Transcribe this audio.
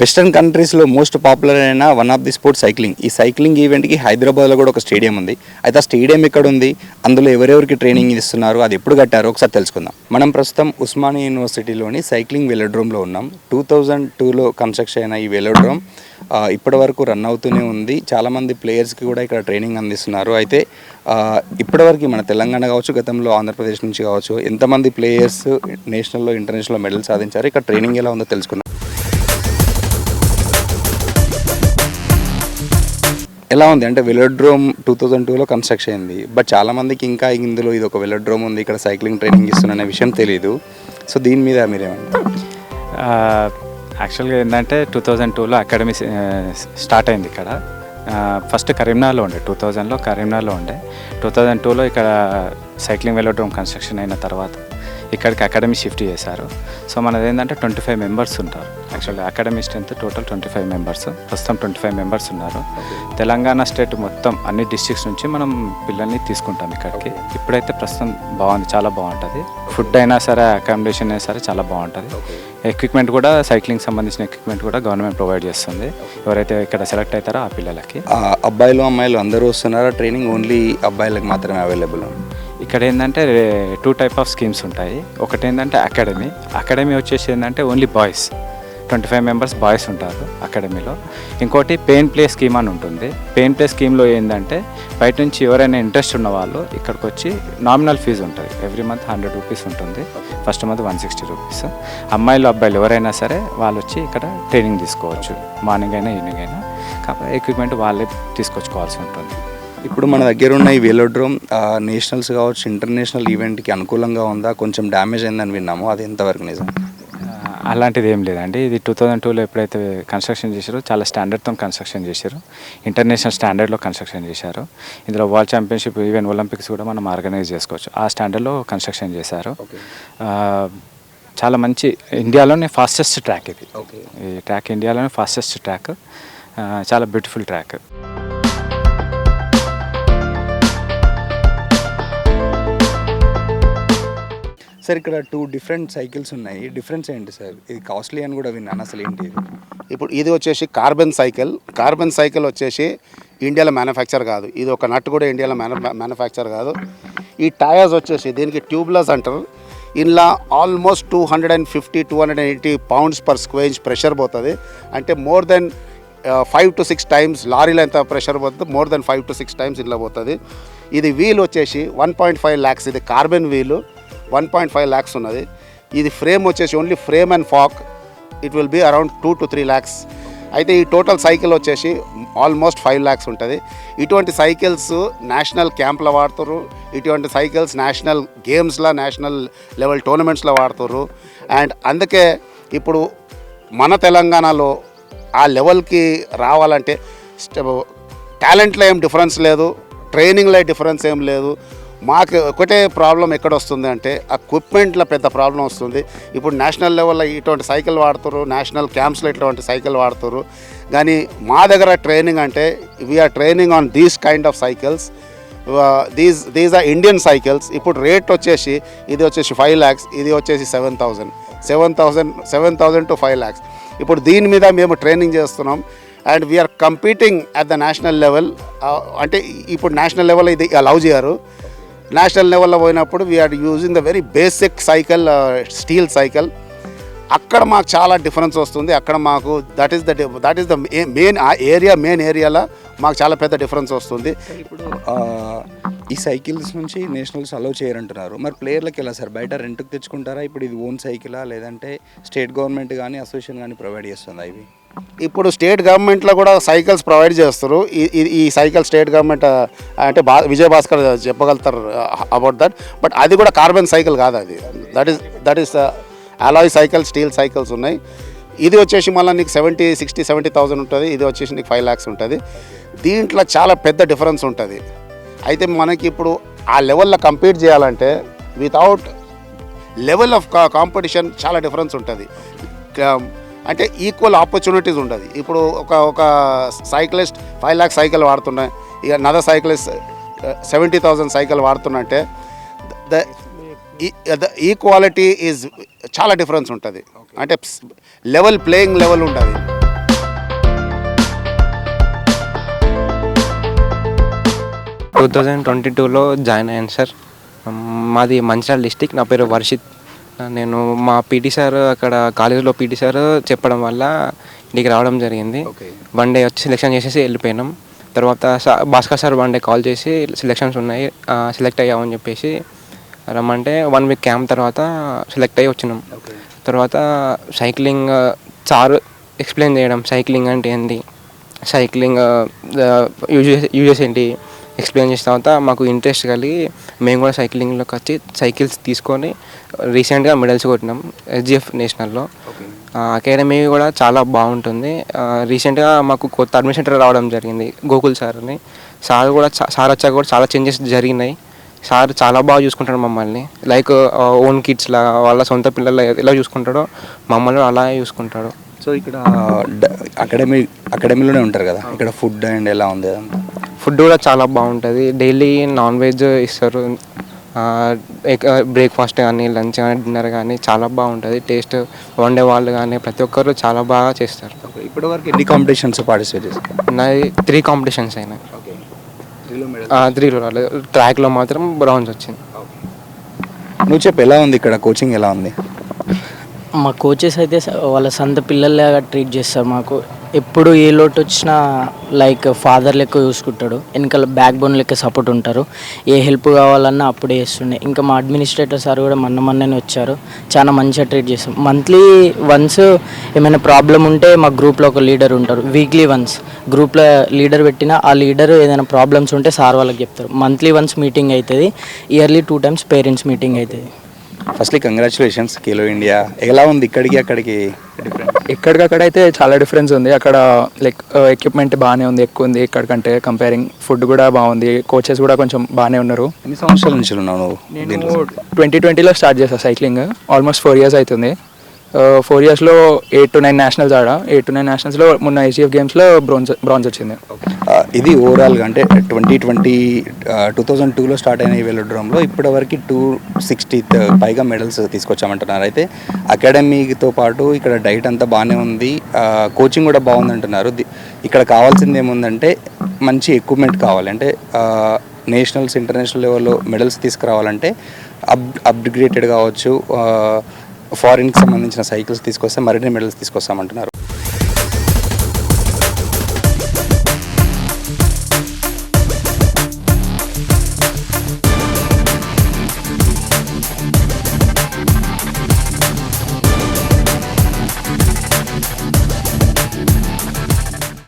Western కంట్రీస్లో most popular అయిన one of the sports cycling ఈ సైక్లింగ్ ఈవెంట్కి హైదరాబాద్లో కూడా ఒక స్టేడియం ఉంది. అయితే ఆ స్టేడియం ఎక్కడ ఉంది? అందులో ఎవరెవరికి ట్రైనింగ్ ఇస్తున్నారు? అది ఎప్పుడు కట్టారో? ఒకసారి తెలుసుకుందాం. మనం ప్రస్తుతం ఉస్మానియా యూనివర్సిటీలోని సైక్లింగ్ వెలోడ్రోమ్లో ఉన్నాం. టూ థౌజండ్ టూలో కన్స్ట్రక్షన్ అయిన ఈ వెలోడ్రోమ్ ఇప్పటి వరకు రన్ అవుతూనే ఉంది. చాలామంది ప్లేయర్స్కి కూడా ఇక్కడ ట్రైనింగ్ అందిస్తున్నారు. అయితే ఇప్పటివరకు మన తెలంగాణ కావచ్చు గతంలో ఆంధ్రప్రదేశ్ నుంచి కావచ్చు ఎంతమంది ప్లేయర్స్ నేషనల్లో ఇంటర్నేషనల్లో మెడల్ సాధించారు? ఇక్కడ ట్రైనింగ్ ఎలా ఉందో తెలుసుకుందాం. ఎలా ఉంది? అంటే వెలోడ్రోమ్ టూ థౌజండ్ టూలో కన్స్ట్రక్షన్ అయింది. బట్ చాలామందికి ఇంకా ఇందులో ఇది ఒక వెలోడ్రోమ్ ఉంది. ఇక్కడ సైక్లింగ్ ట్రైనింగ్ ఇస్తున్న విషయం తెలియదు సో దీని మీద మీరేమంటారు? యాక్చువల్గా ఏంటంటే టూ థౌజండ్ టూలో అకాడమీ స్టార్ట్ అయింది ఇక్కడ. ఫస్ట్ కరీంనగర్లో ఉండే టూ థౌజండ్లో కరీంనగర్లో ఉండే. టూ థౌజండ్ టూలో ఇక్కడ సైక్లింగ్ వెలోడ్రోమ్ కన్స్ట్రక్షన్ అయిన తర్వాత ఇక్కడికి అకాడమీ షిఫ్ట్ చేశారు. సో మనది ఏంటంటే ట్వంటీ ఫైవ్ మెంబర్స్ ఉంటారు. యాక్చువల్గా academy strength total twenty five members. ప్రస్తుతం ట్వంటీ ఫైవ్ మెంబర్స్ ఉన్నారు. తెలంగాణ స్టేట్ మొత్తం అన్ని డిస్ట్రిక్ట్స్ నుంచి మనం పిల్లల్ని తీసుకుంటాం ఇక్కడికి. ఇప్పుడైతే ప్రస్తుతం బాగుంది చాలా బాగుంటుంది. ఫుడ్ అయినా సరే అకామిడేషన్ అయినా సరే చాలా బాగుంటుంది. ఎక్విప్మెంట్ కూడా సైక్లింగ్ సంబంధించిన ఎక్విప్మెంట్ కూడా గవర్నమెంట్ ప్రొవైడ్ చేస్తుంది. ఎవరైతే ఇక్కడ సెలెక్ట్ అవుతారో ఆ పిల్లలకి. అబ్బాయిలు అమ్మాయిలు అందరూ వస్తున్నారా? ట్రైనింగ్ ఓన్లీ అబ్బాయిలకు మాత్రమే అవైలబుల్ ఇక్కడ ఏంటంటే టూ టైప్ ఆఫ్ స్కీమ్స్ ఉంటాయి. ఒకటి ఏంటంటే అకాడమీ అకాడమీ వచ్చేసి ఏంటంటే only boys twenty five members boys ఉంటారు అకాడమీలో ఇంకోటి పెయిన్ ప్లే స్కీమ్ అని ఉంటుంది. పెయిన్ ప్లే స్కీమ్లో ఏంటంటే బయట నుంచి ఎవరైనా ఇంట్రెస్ట్ ఉన్న వాళ్ళు ఇక్కడికి వచ్చి నామినల్ ఫీజు ఉంటుంది ఎవ్రీ మంత్ హండ్రెడ్ రూపీస్ ఉంటుంది. First month one sixty rupees అమ్మాయిలు అబ్బాయిలు ఎవరైనా సరే వాళ్ళు వచ్చి ఇక్కడ ట్రైనింగ్ తీసుకోవచ్చు. మార్నింగ్ అయినా ఈవినింగ్ అయినా. కాకపోతే ఎక్విప్మెంట్ వాళ్ళే తీసుకొచ్చుకోవాల్సి ఉంటుంది. ఇప్పుడు మన దగ్గర ఉన్న ఈ వెలోడ్రోమ్ నేషనల్స్ కావచ్చు ఇంటర్నేషనల్ ఈవెంట్కి అనుకూలంగా ఉందా? కొంచెం డ్యామేజ్ అయిందని విన్నాము. అది ఎంతవరకు నిజం? అలాంటిది ఏం లేదండి. ఇది టూ థౌజండ్ టూలో ఎప్పుడైతే కన్స్ట్రక్షన్ చేశారో చాలా స్టాండర్డ్తో కన్స్ట్రక్షన్ చేశారు. ఇంటర్నేషనల్ స్టాండర్డ్లో కన్స్ట్రక్షన్ చేశారు. ఇందులో వరల్డ్ ఛాంపియన్షిప్ ఈవెన్ ఒలింపిక్స్ కూడా మనం ఆర్గనైజ్ చేసుకోవచ్చు. ఆ స్టాండర్డ్లో కన్స్ట్రక్షన్ చేశారు. చాలా మంచి ఇండియాలోనే ఫాస్టెస్ట్ ట్రాక్ ఇది. ఓకే. ఈ ట్రాక్ ఇండియాలోనే ఫాస్టెస్ట్ ట్రాక్. చాలా బ్యూటిఫుల్ ట్రాక్. సార్ ఇక్కడ టూ డిఫరెంట్ సైకిల్స్ ఉన్నాయి. డిఫరెన్స్ ఏంటి సార్? ఇది కాస్ట్లీ అని కూడా విన్నాను అసలు ఏంటి ఇప్పుడు ఇది వచ్చేసి కార్బన్ సైకిల్ కార్బన్ సైకిల్ వచ్చేసి ఇండియాలో మ్యానుఫ్యాక్చర్ కాదు. ఇది ఒక నట్ కూడా ఇండియాలో మ్యాను మ్యానుఫ్యాక్చర్ కాదు. ఈ టయర్స్ వచ్చేసి దీనికి ట్యూబ్లెస్ అంటారు. ఇందులో almost two hundred and fifty two hundred and eighty pounds per square inch pressure పోతుంది అంటే more than five to six times లారీలో ఎంత ప్రెషర్ పోతుంది. More than five to six times ఇలా పోతుంది. ఇది వీల్ వచ్చేసి వన్ పాయింట్ ఫైవ్ ల్యాక్స్ ఇది కార్బన్ వీలు వన్ పాయింట్ ఫైవ్ ల్యాక్స్ ఉన్నది. ఇది ఫ్రేమ్ వచ్చేసి only frame and fork it will be around two to three lakhs అయితే ఈ టోటల్ సైకిల్ వచ్చేసి ఆల్మోస్ట్ ఫైవ్ ల్యాక్స్ ఉంటుంది. ఇటువంటి సైకిల్స్ నేషనల్ క్యాంప్లో వాడుతారు ఇటువంటి సైకిల్స్ నేషనల్ గేమ్స్లో నేషనల్ లెవెల్ టోర్నమెంట్స్లో వాడుతారు అండ్ అందుకే ఇప్పుడు మన తెలంగాణలో ఆ లెవెల్కి రావాలంటే టాలెంట్లో ఏం డిఫరెన్స్ లేదు. ట్రైనింగ్లో డిఫరెన్స్ ఏం లేదు. మాకు ఒకటే ప్రాబ్లం ఎక్కడ వస్తుంది అంటే ఎక్విప్మెంట్లో పెద్ద ప్రాబ్లం వస్తుంది. ఇప్పుడు నేషనల్ లెవెల్లో ఇటువంటి సైకిల్ వాడుతారు నేషనల్ క్యాంప్స్లో ఇటువంటి సైకిల్ వాడుతారు కానీ మా దగ్గర ట్రైనింగ్ అంటే we are training on these kind of cycles these these are Indian cycles ఇప్పుడు రేట్ వచ్చేసి ఇది వచ్చేసి ఫైవ్ ల్యాక్స్ ఇది వచ్చేసి seven thousand seven thousand seven thousand to five lakhs ఇప్పుడు దీని మీద మేము ట్రైనింగ్ చేస్తున్నాం. And we are competing at the national level అంటే ఇప్పుడు నేషనల్ లెవెల్ ఇది అలౌ చేయరు. నేషనల్ లెవెల్లో పోయినప్పుడు we are using the very basic cycle steel cycle అక్కడ మాకు చాలా డిఫరెన్స్ వస్తుంది. అక్కడ మాకు that is the that is the main uh area main ఏరియాలో మాకు చాలా పెద్ద డిఫరెన్స్ వస్తుంది. ఇప్పుడు ఆ, ఈ సైకిల్స్ నుంచి నేషనల్స్ అలౌ చేయరంటున్నారు. మరి ప్లేయర్లకు ఎలా సార్? బయట రెంట్కి తెచ్చుకుంటారా? ఇప్పుడు ఇది ఓన్ సైకిలా లేదంటే స్టేట్ గవర్నమెంట్ కానీ అసోసియేషన్ కానీ ప్రొవైడ్ చేస్తుందా ఇవి? ఇప్పుడు స్టేట్ గవర్నమెంట్లో కూడా సైకిల్స్ ప్రొవైడ్ చేస్తారు. ఈ- ఈ- సైకిల్ స్టేట్ గవర్నమెంట్ అంటే బా విజయ భాస్కర్ చెప్పగలుగుతారు అబౌట్ దట్. బట్ అది కూడా కార్బన్ సైకిల్ కాదు అది. That is that is alloy cycle steel cycles ఉన్నాయి. ఇది వచ్చేసి మళ్ళీ నీకు సెవెంటీ సిక్స్టీ సెవెంటీ థౌసండ్ ఉంటుంది. ఇది వచ్చేసి నీకు ఫైవ్ ల్యాక్స్ ఉంటుంది. దీంట్లో చాలా పెద్ద డిఫరెన్స్ ఉంటుంది. అయితే మనకి ఇప్పుడు ఆ లెవెల్లో కంపీట్ చేయాలంటే వితౌట్ లెవెల్ ఆఫ్ కాంపిటీషన్ చాలా డిఫరెన్స్ ఉంటుంది. అంటే ఈక్వల్ ఆపర్చునిటీస్ ఉండదు. ఇప్పుడు ఒక ఒక సైకిలిస్ట్ ఫైవ్ ల్యాక్స్ సైకిల్ వాడుతున్నాయి ఇక other cyclist seventy thousand cycle వాడుతున్నంటే the the equality is చాలా డిఫరెన్స్ ఉంటుంది. అంటే లెవెల్ ప్లేయింగ్ లెవెల్ ఉంటుంది టూ థౌజండ్ ట్వంటీ టూలో జాయిన్ అయ్యాను సార్ మాది మంచిర్యాల డిస్టిక్ నా పేరు వర్షిత్. నేను మా పీటీ సార్ అక్కడ కాలేజీలో పీటీ సార్ చెప్పడం వల్ల ఇంటికి రావడం జరిగింది. వన్ డే వచ్చి సెలెక్షన్ చేసేసి వెళ్ళిపోయినాం. తర్వాత Bhaskar sir one day call చేసి సెలెక్షన్స్ ఉన్నాయి సెలెక్ట్ అయ్యామని చెప్పేసి రమ్మంటే వన్ వీక్ క్యాంప్ తర్వాత సెలెక్ట్ అయ్యి వచ్చినాం. తర్వాత సైక్లింగ్ సార్ ఎక్స్ప్లెయిన్ చేయడం సైక్లింగ్ అంటే ఏంటి? సైక్లింగ్ యూజెస్ యూజెస్ ఏంటి? ఎక్స్ప్లెయిన్ చేసిన తర్వాత మాకు ఇంట్రెస్ట్ కలిగి మేము కూడా సైక్లింగ్లోకి వచ్చి సైకిల్స్ తీసుకొని రీసెంట్గా మెడల్స్ కొట్టినాం ఎస్జిఎఫ్ నేషనల్లో. అకాడమీ కూడా చాలా బాగుంటుంది. రీసెంట్గా మాకు కొత్త అడ్మినిస్ట్రేటర్ రావడం జరిగింది గోకుల్ సార్ అని సార్ కూడా సార్ వచ్చాక కూడా చాలా చేంజెస్ జరిగినాయి. సార్ చాలా బాగా చూసుకుంటాడు మమ్మల్ని. లైక్ ఓన్ కిడ్స్ లా వాళ్ళ సొంత పిల్లలు ఎలా చూసుకుంటాడో మమ్మల్ని అలాగే చూసుకుంటాడు. సో ఇక్కడ అకాడమీ అకాడమీలోనే ఉంటారు కదా? ఇక్కడ ఫుడ్ అండ్ ఎలా ఉంది ఫుడ్ కూడా చాలా బాగుంటుంది. డైలీ నాన్ వెజ్ ఇస్తారు. బ్రేక్ఫాస్ట్ కానీ లంచ్ కానీ డిన్నర్ కానీ చాలా బాగుంటుంది. టేస్ట్ వండే వాళ్ళు కానీ ప్రతి ఒక్కరు చాలా బాగా చేస్తారు. ఇప్పటి వరకు ఎన్ని కాంపిటీషన్స్ పార్టిసిపేట్ చేస్తారు నాది త్రీ కాంపిటీషన్స్ అయినాయి. త్రీలో రాలేదు ట్రాక్లో మాత్రం బ్రౌన్స్ వచ్చింది. నువ్వు చెప్పు ఎలా ఉంది ఇక్కడ? కోచింగ్ ఎలా ఉంది? మా కోచెస్ అయితే వాళ్ళ సొంత పిల్లల్లాగా ట్రీట్ చేస్తారు మాకు. ఎప్పుడు ఏ లోటు వచ్చినా లైక్ ఫాదర్ లెక్క చూసుకుంటాడు వెనకాల బ్యాక్ బోన్ లెక్క సపోర్ట్ ఉంటారు. ఏ హెల్ప్ కావాలన్నా అప్పుడే చేస్తుండే. ఇంకా మా అడ్మినిస్ట్రేటర్ సార్ కూడా మొన్న మొన్ననే వచ్చారు. చాలా మంచిగా ట్రీట్ చేస్తాం మంత్లీ వన్స్ ఏమైనా ప్రాబ్లం ఉంటే మా గ్రూప్లో ఒక లీడర్ ఉంటారు. వీక్లీ వన్స్ గ్రూప్లో లీడర్ పెట్టినా ఆ లీడర్ ఏదైనా ప్రాబ్లమ్స్ ఉంటే సార్ వాళ్ళకి చెప్తారు. మంత్లీ వన్స్ మీటింగ్ అవుతుంది yearly two times parents meeting అవుతుంది ఫస్ట్లీ కంగ్రాచులేషన్స్ ఖేలో ఇండియా ఎలా ఉంది ఇక్కడికి అక్కడికి? డిఫరెన్స్ ఎక్కడికక్కడ అయితే చాలా డిఫరెన్స్ ఉంది. అక్కడ లైక్ ఎక్విప్మెంట్ బాగానే ఉంది ఎక్కువ ఉంది ఇక్కడికంటే. కంపేరింగ్ ఫుడ్ కూడా బాగుంది. కోచెస్ కూడా కొంచెం బాగానే ఉన్నారు. ఎన్ని సంవత్సరాల నుంచి ఉన్నావు ట్వంటీ ట్వంటీలో స్టార్ట్ చేశాను సైక్లింగ్ ఆల్మోస్ట్ ఫోర్ ఇయర్స్ అవుతుంది. ఫోర్ ఇయర్స్లో ఎయిట్ టు నైన్ నేషనల్స్ ఆడా? ఎయిట్ టు నైన్ నేషనల్స్లో మొన్న ఏసీఎఫ్ గేమ్స్లో బ్రాంజ్ బ్రాంజ్ వచ్చింది. ఇది ఓవరాల్గా అంటే ట్వంటీ ట్వంటీ టూ థౌజండ్ టూలో స్టార్ట్ అయిన ఈ వెలోడ్రోమ్లో ఇప్పటివరకు టూ సిక్స్టీ పైగా మెడల్స్ తీసుకొచ్చామంటున్నారు. అయితే అకాడమీతో పాటు ఇక్కడ డైట్ అంతా బాగానే ఉంది. కోచింగ్ కూడా బాగుంది అంటున్నారు ఇక్కడ కావాల్సింది ఏముందంటే మంచి ఎక్విప్మెంట్ కావాలి. అంటే నేషనల్స్ ఇంటర్నేషనల్ లెవెల్లో మెడల్స్ తీసుకురావాలంటే అప్ అప్గ్రేటెడ్ కావచ్చు. ఫారిన్కి సంబంధించిన సైకిల్స్ తీసుకొస్తే మరిన్ని మెడల్స్ తీసుకొస్తామంటున్నారు.